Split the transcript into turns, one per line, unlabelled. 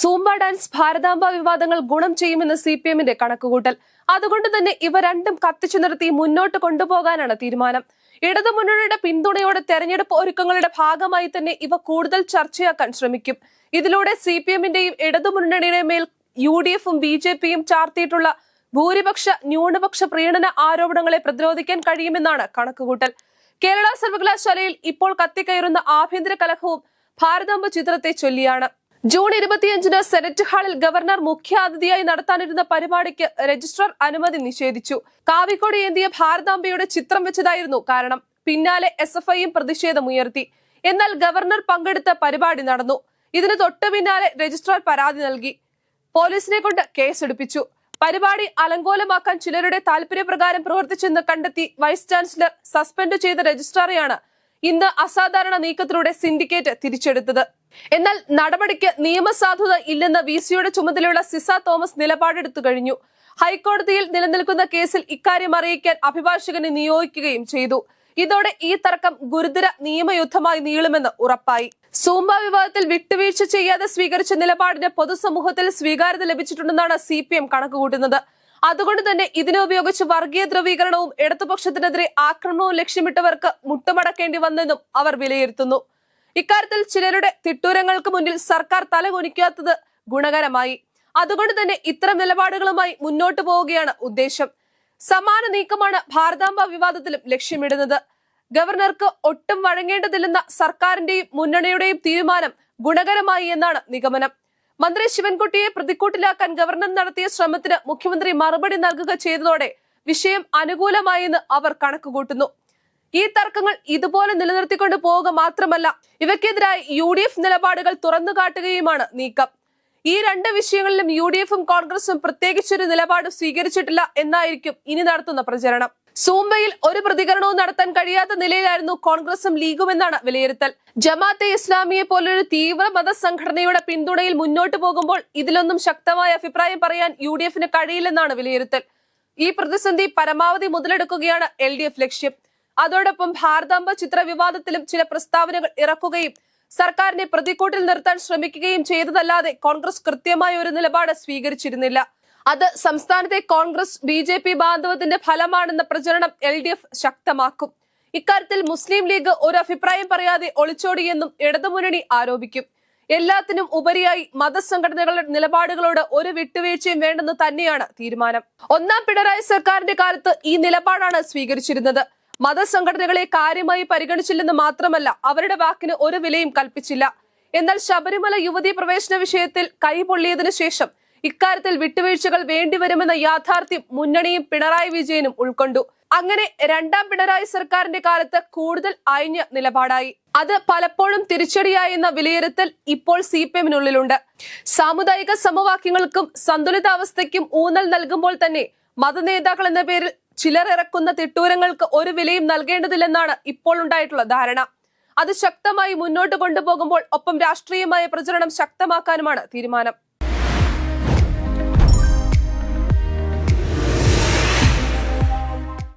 Zumba dance ഭാരതാംബ വിവാദങ്ങൾ ഗുണം ചെയ്യുമെന്ന് സി പി എമ്മിന്റെ കണക്കുകൂട്ടൽ. അതുകൊണ്ട് തന്നെ ഇവ രണ്ടും കത്തിച്ചു നിർത്തി മുന്നോട്ട് കൊണ്ടുപോകാനാണ് തീരുമാനം. ഇടതുമുന്നണിയുടെ പിന്തുണയോടെ തെരഞ്ഞെടുപ്പ് ഒരുക്കങ്ങളുടെ ഭാഗമായി തന്നെ ഇവ കൂടുതൽ ചർച്ചയാക്കാൻ ശ്രമിക്കും. ഇതിലൂടെ സി പി എമ്മിന്റെയും ഇടതുമുന്നണിയുടെ മേൽ യു ഡി എഫും ബി ജെ പിയും ചാർത്തിയിട്ടുള്ള ഭൂരിപക്ഷ ന്യൂനപക്ഷ പ്രീണന ആരോപണങ്ങളെ പ്രതിരോധിക്കാൻ കഴിയുമെന്നാണ് കണക്കുകൂട്ടൽ. കേരള സർവകലാശാലയിൽ ഇപ്പോൾ കത്തിക്കയറുന്ന ആഭ്യന്തര കലഹവും ഭാരതാംബ ചിത്രത്തെ ചൊല്ലിയാണ്. ജൂൺ ഇരുപത്തിയഞ്ചിന് സെനറ്റ് ഹാളിൽ ഗവർണർ മുഖ്യാതിഥിയായി നടത്താനിരുന്ന പരിപാടിക്ക് രജിസ്ട്രാർ അനുമതി നിഷേധിച്ചു. കാവിക്കോട് ഏന്തിയ ഭാരതാംബയുടെ ചിത്രം വെച്ചതായിരുന്നു കാരണം. പിന്നാലെ എസ് എഫ് ഐയും പ്രതിഷേധമുയർത്തി എന്നാൽ ഗവർണർ പങ്കെടുത്ത പരിപാടി നടന്നു. ഇതിന് തൊട്ടു പിന്നാലെ രജിസ്ട്രാർ പരാതി നൽകി. പോലീസിനെ കൊണ്ട് കേസെടുപ്പിച്ചു. പരിപാടി അലങ്കോലമാക്കാൻ ചിലരുടെ താല്പര്യപ്രകാരം പ്രവർത്തിച്ചെന്ന് കണ്ടെത്തി വൈസ് ചാൻസലർ സസ്പെൻഡ് ചെയ്ത രജിസ്ട്രാറെയാണ് ഇന്ന് അസാധാരണ നീക്കത്തിലൂടെ സിൻഡിക്കേറ്റ് തിരിച്ചെടുത്തത്. എന്നാൽ നടപടിക്ക് നിയമസാധുത ഇല്ലെന്ന വി സിയുടെ ചുമതലയുള്ള സിസ തോമസ് നിലപാടെടുത്തു കഴിഞ്ഞു. ഹൈക്കോടതിയിൽ നിലനിൽക്കുന്ന കേസിൽ ഇക്കാര്യം അറിയിക്കാൻ അഭിഭാഷകനെ നിയോഗിക്കുകയും ചെയ്തു. ഇതോടെ ഈ തർക്കം ഗുരുതര നിയമയുദ്ധമായി നീളുമെന്ന് ഉറപ്പായി. സൂംബ വിവാദത്തിൽ വിട്ടുവീഴ്ച ചെയ്യാതെ സ്വീകരിച്ച നിലപാടിന് പൊതുസമൂഹത്തിൽ സ്വീകാര്യത ലഭിച്ചിട്ടുണ്ടെന്നാണ് സി പി എം കണക്കുകൂട്ടുന്നത്. അതുകൊണ്ട് തന്നെ ഇതിനെ ഉപയോഗിച്ച് വർഗീയ ധ്രുവീകരണവും ഇടതുപക്ഷത്തിനെതിരെ ആക്രമണവും ലക്ഷ്യമിട്ടവർക്ക് മുട്ടുമടക്കേണ്ടി വന്നെന്നും അവർ വിലയിരുത്തുന്നു. ഇക്കാര്യത്തിൽ ചിലരുടെ തിട്ടൂരങ്ങൾക്ക് മുന്നിൽ സർക്കാർ തലകുനിക്കാത്തത് ഗുണകരമായി. അതുകൊണ്ട് തന്നെ ഇത്തരം നിലപാടുകളുമായി മുന്നോട്ടു പോവുകയാണ് ഉദ്ദേശം. സമാന നീക്കമാണ് ഭാരതാംബ വിവാദത്തിലും ലക്ഷ്യമിടുന്നത്. ഗവർണർക്ക് ഒട്ടും വഴങ്ങേണ്ടതില്ലെന്ന സർക്കാരിന്റെയും മുന്നണിയുടെയും തീരുമാനം ഗുണകരമായി എന്നാണ് നിഗമനം. മന്ത്രി ശിവൻകുട്ടിയെ പ്രതിക്കൂട്ടിലാക്കാൻ ഗവർണർ നടത്തിയ ശ്രമത്തിന് മുഖ്യമന്ത്രി മറുപടി നൽകുക ചെയ്തതോടെ വിഷയം അനുകൂലമായെന്ന് അവർ കണക്കുകൂട്ടുന്നു. ഈ തർക്കങ്ങൾ ഇതുപോലെ നിലനിർത്തിക്കൊണ്ട് പോവുക മാത്രമല്ല ഇവയ്ക്കെതിരായി യു ഡി എഫ് നിലപാടുകൾ തുറന്നു കാട്ടുകയുമാണ് നീക്കം. ഈ രണ്ട് വിഷയങ്ങളിലും യു ഡി എഫും കോൺഗ്രസും പ്രത്യേകിച്ചൊരു നിലപാട് സ്വീകരിച്ചിട്ടില്ല എന്നായിരിക്കും ഇനി നടത്തുന്ന പ്രചരണം. സൂംബയിൽ ഒരു പ്രതികരണവും നടത്താൻ കഴിയാത്ത നിലയിലായിരുന്നു കോൺഗ്രസും ലീഗും എന്നാണ് വിലയിരുത്തൽ. ജമാഅത്തെ ഇസ്ലാമിയെ പോലൊരു തീവ്ര മതസംഘടനയുടെ പിന്തുണയിൽ മുന്നോട്ട് പോകുമ്പോൾ ഇതിലൊന്നും ശക്തമായ അഭിപ്രായം പറയാൻ യു ഡി എഫിന് കഴിയില്ലെന്നാണ് വിലയിരുത്തൽ. ഈ പ്രതിസന്ധി പരമാവധി മുതലെടുക്കുകയാണ് എൽ ഡി എഫ് ലക്ഷ്യം. അതോടൊപ്പം ഭാരതാംബ ചിത്ര വിവാദത്തിലും ചില പ്രസ്താവനകൾ ഇറക്കുകയും സർക്കാരിനെ പ്രതിക്കൂട്ടിൽ നിർത്താൻ ശ്രമിക്കുകയും ചെയ്തതല്ലാതെ കോൺഗ്രസ് കൃത്യമായ ഒരു നിലപാട് സ്വീകരിച്ചിരുന്നില്ല. അത് സംസ്ഥാനത്തെ കോൺഗ്രസ് ബി ജെ പി ബാന്ധവത്തിന്റെ ഫലമാണെന്ന പ്രചരണം എൽ ഡി എഫ് ശക്തമാക്കും. ഇക്കാര്യത്തിൽ മുസ്ലിം ലീഗ് ഒരു അഭിപ്രായം പറയാതെ ഒളിച്ചോടിയെന്നും ഇടതുമുന്നണി ആരോപിക്കും. എല്ലാത്തിനും ഉപരിയായി മതസംഘടനകളുടെ നിലപാടുകളോട് ഒരു വിട്ടുവീഴ്ചയും വേണ്ടെന്ന് തന്നെയാണ് തീരുമാനം. ഒന്നാം പിണറായി സർക്കാരിന്റെ കാലത്ത് ഈ നിലപാടാണ് സ്വീകരിച്ചിരുന്നത്. മതസംഘടനകളെ കാര്യമായി പരിഗണിച്ചില്ലെന്ന് മാത്രമല്ല അവരുടെ വാക്കിന് ഒരു വിലയും കൽപ്പിച്ചില്ല. എന്നാൽ ശബരിമല യുവതീ പ്രവേശന വിഷയത്തിൽ കൈപൊള്ളിയതിനു ശേഷം ഇക്കാര്യത്തിൽ വിട്ടുവീഴ്ചകൾ വേണ്ടിവരുമെന്ന യാഥാർത്ഥ്യം മുന്നണിയും പിണറായി വിജയനും ഉൾക്കൊണ്ടു. അങ്ങനെ രണ്ടാം പിണറായി സർക്കാരിന്റെ കാലത്ത് കൂടുതൽ അയഞ്ഞ നിലപാടായി. അത് പലപ്പോഴും തിരിച്ചടിയായെന്ന വിലയിരുത്തൽ ഇപ്പോൾ സി പി എമ്മിനുള്ളിലുണ്ട്. സാമുദായിക സമവാക്യങ്ങൾക്കും സന്തുലിതാവസ്ഥയ്ക്കും ഊന്നൽ നൽകുമ്പോൾ തന്നെ മതനേതാക്കൾ എന്ന പേരിൽ ചിലർ ഇറക്കുന്ന തിട്ടൂരങ്ങൾക്ക് ഒരു വിലയും നൽകേണ്ടതില്ലെന്നാണ് ഇപ്പോൾ ഉണ്ടായിട്ടുള്ള ധാരണ. അത് ശക്തമായി മുന്നോട്ട് കൊണ്ടുപോകുമ്പോൾ ഒപ്പം രാഷ്ട്രീയമായ പ്രചരണം ശക്തമാക്കാനുമാണ് തീരുമാനം.